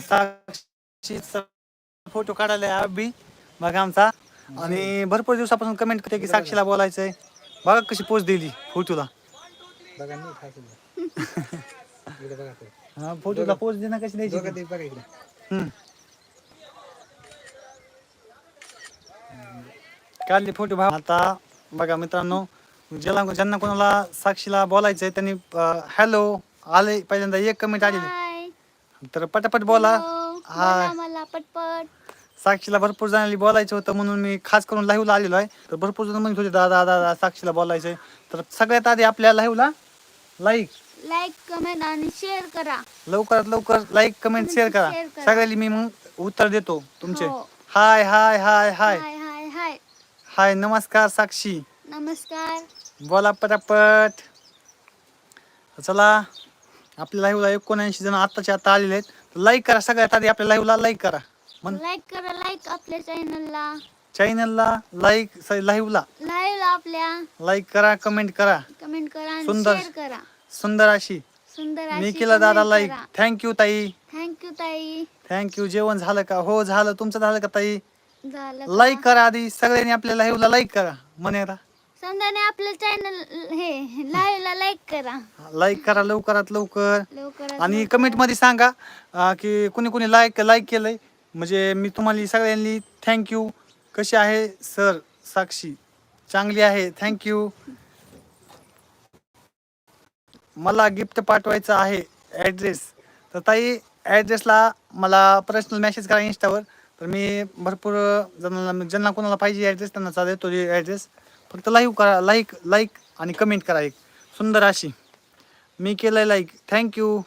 साक्षीचा photo काढायला अबी बघा आमचा. आणि भरपूर दिवसापासून कमेंट करते की साक्षीला बोलायचंय. बघा कशी पोच दिली फोटोला. हा फोटोला पोच देणं कशी द्यायची. काढले फोटो भाव. आता बघा मित्रांनो ज्याला ज्यांना कोणाला साक्षीला बोलायचंय त्यांनी हॅलो आले. पहिल्यांदा एक कमेंट आलेली. तर पटापट बोला. बोला मला पटपट. साक्षीला भरपूर जणांनी बोलायचं होतं म्हणून मी खास करून लाईव्हला आलेलो आहे. तर भरपूर जण म्हणत होते दादा दादा साक्षीला बोलायचंय. तर सगळ्यात आधी आपल्या लाईव्हला लाईक लाईक कमेंट आणि शेअर करा. लवकरात लवकर लाईक कमेंट शेअर करा. Share करा. सगळ्याला मी मग उत्तर देतो तुमचे. हो. हाय हाय हाय हाय हाय हाय हाय हाय नमस्कार साक्षी. नमस्कार. बोला पटापट. चला. आपल्या लाईव्हला एकोणऐंशी जण आत्ताच्या आता आलेले आहेत. लाईक करा सगळ्यात आधी आपल्या लाईव्हला लाईक करा. म्हण लाईक करा लाईक आपल्या चॅनलला चॅनलला लाईक लाईव्हला लाईव्ह आपल्या. लाईक करा कमेंट करा. कमेंट करा आणि सुंदर. करा. सुंदर अशी. सुंदर मी केलं दादा लाईक थँक्यू ताई. थँक्यू ताई. थँक्यू जेवण झालं का? हो झालं. तुमचं झालं का ताई? झालं? लाईक करा आधी. सगळ्यांनी आपल्या लाईव्हला लाईक करा. म्हणे समजाने आपलं चॅनल हे लाईक करा. लाईक करा लवकरात लवकर. आणि कमेंटमध्ये सांगा अं, की कुणी कुणी लाईक लाईक केलंय. म्हणजे मी तुम्हाला सगळ्यांनी थँक्यू कशी आहे सर साक्षी? चांगली आहे थँक्यू मला गिफ्ट पाठवायचं आहे ॲड्रेस तर ताई ॲड्रेसला मला पर्सनल मेसेज करा इंस्टावर तर मी भरपूर जणांना ज्यांना कोणाला पाहिजे ॲड्रेस त्यांना चालेल तो ॲड्रेस फक्त लाईव्ह करा लाईक लाईक आणि कमेंट करा एक. सुंदर अशी. मी केलं लाईक थँक्यू